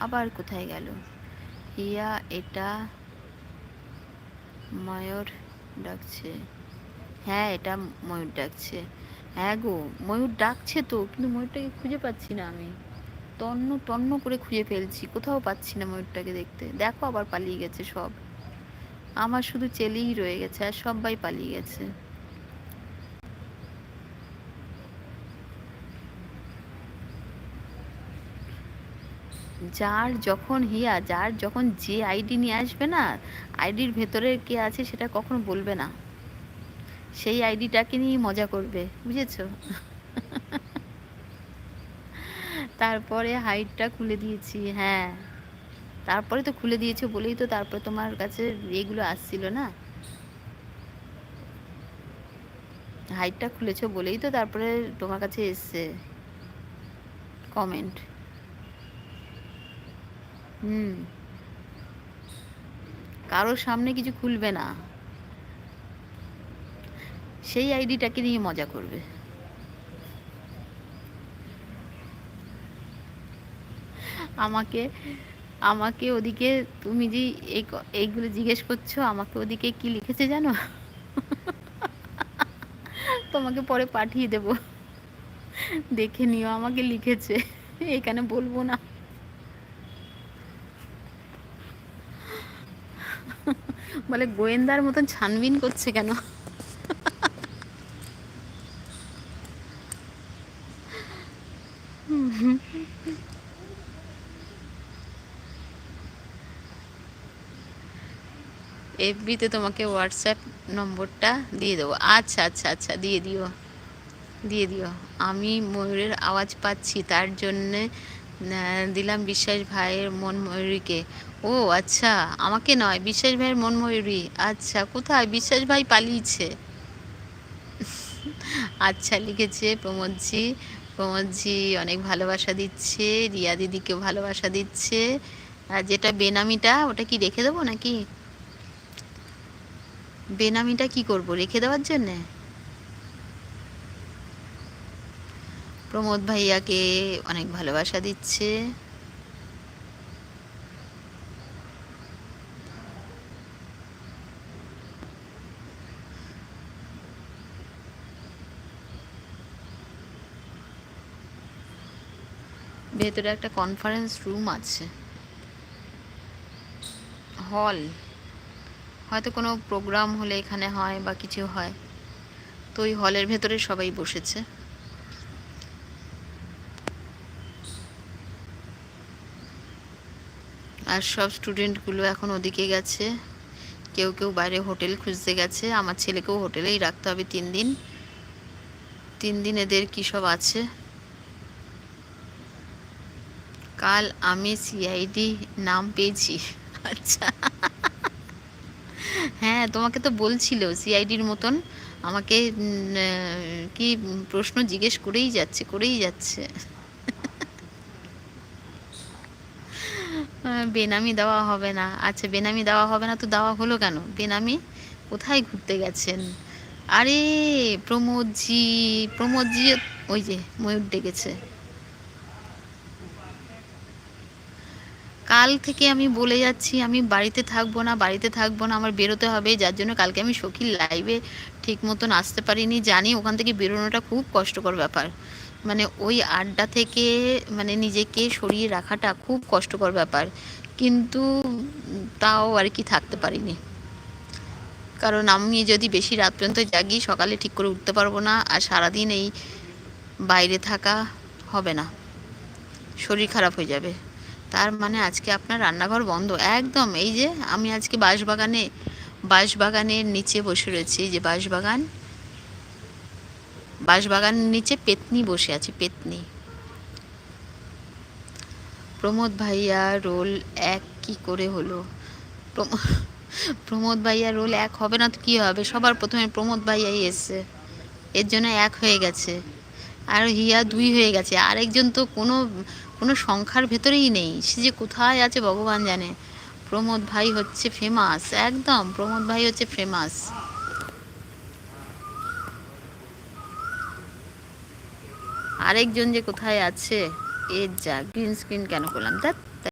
আবার কোথায় গেল? হিয়া, এটা ময়ূর ডাকছে। হ্যাঁ এটা ময়ূর ডাকছে। হ্যাঁ গো, ময়ূর ডাকছে তো, কিন্তু ময়ূরটাকে খুঁজে পাচ্ছি না আমি। তন্ন তন্ন করে খুঁজে ফেলছি, কোথাও পাচ্ছি না ময়ূরটাকে দেখতে। দেখো আবার পালিয়ে গেছে সব। আমার শুধু চেলেই রয়ে গেছে আর সবাই পালিয়ে গেছে। যার যখন হিয়া, যার যখন যে আইডি নিয়ে আসবে না, আইডির ভেতরে কে আছে সেটা কখনো বলবে না। সেই আইডিটাকে নিয়েই মজা করবে, বুঝেছ? তারপরে হাইটটা খুলে দিয়েছি হ্যাঁ। তারপরে তো খুলে দিয়েছ বলেই তো তারপরে তোমার কাছে এগুলো আসছিল না। হাইটটা খুলেছো বলেই তো তারপরে তোমার কাছে এসছে। কমেন্ট। হুম। কারোর সামনে কিছু খুলবে না। সেই আইডিটাকে নিয়ে মজা করবে। আমাকে আমাকে ওদিকে তুমি যে এই এইগুলো জিজ্ঞেস করছ, আমাকে ওদিকে কি লিখেছে জানো? তোমাকে পরে পাঠিয়ে দেব। দেখে নিও আমাকে লিখেছে। এখানে বলব না। বলে গোয়েন্দার মতন ছানবিন করছে কেন? এফবিতে তোমাকে হোয়াটসঅ্যাপ নম্বরটা দিয়ে দেবো। আচ্ছা আচ্ছা আচ্ছা দিয়ে দিও। দিয়ে দিও। আমি ময়ূরের আওয়াজ পাচ্ছি, তার জন্যে দিলাম বিশ্বাস ভাইয়ের মন ময়ূরীকে। ও আচ্ছা। আমাকে নয়, বিশ্বাস ভাইয়ের মন ময়ূরী। আচ্ছা কোথায়? বিশ্বাস ভাই পালিয়েছে। আচ্ছা লিখেছে প্রমোদজি। প্রমোদজি অনেক ভালোবাসা দিচ্ছে, রিয়া দিদিকেও ভালোবাসা দিচ্ছে। আর যেটা বেনামিটা, ওটা কি রেখে দেবো নাকি? বেনামিটা কি করব, রেখে দেওয়ার জন্যে? প্রমোদ ভাইয়াকে অনেক ভালোবাসা দিচ্ছে। ভেতরে একটা কনফারেন্স রুম আছে। হল হয়তো কোনো প্রোগ্রাম হলে এখানে হয় বা কিছু হয়। তো ওই হলের ভেতরে সবাই বসেছে। আর সব স্টুডেন্টগুলো এখন ওদিকে গেছে। কেউ কেউ বাইরে হোটেল খুঁজতে গেছে। আমার ছেলেকেও হোটেলেই রাখতে হবে তিন দিন। তিন দিন এদের কী সব আছে? কাল আমি সিআইডি নাম পেয়েছি। আচ্ছা। হ্যাঁ তোমাকে তো বলছিল সিআইডির মতন। আমাকে কি প্রশ্ন জিজ্ঞেস করেই যাচ্ছে করেই যাচ্ছে। বেনামি দেওয়া হবে না। আচ্ছা বেনামি দেওয়া হবে না তো দেওয়া হলো কেন? বেনামি কোথায় ঘুরতে গেছেন? আরে প্রমোদজি প্রমোদজি ওই যে ময়ূর ডেকেছে। কাল থেকে আমি বলে যাচ্ছি, আমি বাড়িতে থাকব না, বাড়িতে থাকব না, আমার বেরোতে হবে, যার জন্য কালকে আমি সখীর লাইভে ঠিক মতন আসতে পারিনি। জানি ওখান থেকে বেরোনোটা খুব কষ্টকর ব্যাপার। মানে ওই আড্ডা থেকে মানে নিজেকে সরিয়ে রাখাটা খুব কষ্টকর ব্যাপার। কিন্তু তাও আর কি থাকতে পারিনি। কারণ আমি যদি বেশি রাত পর্যন্ত জাগি, সকালে ঠিক করে উঠতে পারব না আর সারাদিন এই বাইরে থাকা হবে না। শরীর খারাপ হয়ে যাবে। তার মানে আজকে আপনার রান্নাঘর বন্ধ। একদম, এই যে আমি আজকে বাঁশবাগানে, বাঁশবাগানের নিচে বসে রয়েছি যে বাঁশবাগান। বাঁশবাগানের নিচে পেতনি বসে আছে, পেতনি। প্রমোদ ভাইয়া রোল এক কি করে হলো? প্রমোদ ভাইয়া রোল এক হবে না তো কী হবে? সবার প্রথমে প্রমোদ ভাইয়াই এসছে। এর জন্য এক হয়ে গেছে। আর হিয়া দুই হয়ে গেছে। আরেকজন তো কোনো কোনো সংখ্যার ভেতরেই নেই। সে যে কোথায় আছে ভগবান জানে। প্রমোদ ভাই হচ্ছে ফেমাস একদম। প্রমোদ ভাই হচ্ছে ফেমাস আরেকজন যে কোথায় আছে, এর যা গ্রিন স্ক্রিন কেন করলাম? দেখ